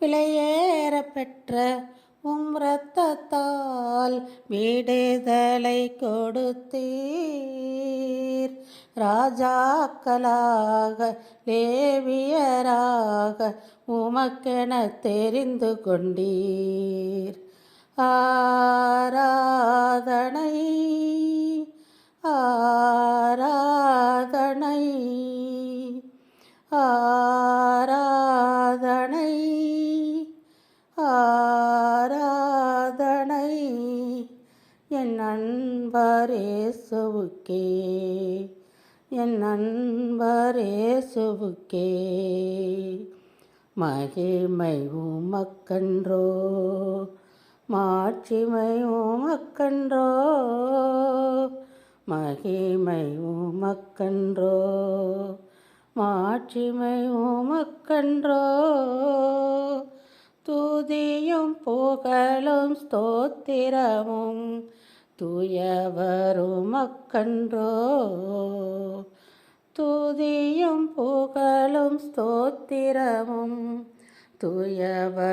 விலையேற பெற்ற உம் இரத்தத்தால் விடுதலை கொடுத்தீர். ராஜாக்களாக லேவியராக உமக்கென தெரிந்து கொண்டீர். ஆராதனை ஆராதனை ஆராதனை. ஆராதனை. என் அன்பரேசுவுக்கே என் அன்பரேசுவுக்கே மகிமை உமக்கன்றோ மாட்சிமை உமக்கன்றோ மகிமை உமக்கன்றோ மாட்சிமை உமக்கன்றோ. துதியும் புகழும் ஸ்தோத்திரமும் துயவருமக்கன்றோ துதியும் புகழும் ஸ்தோத்திரமும் துயவருமக்கன்றோ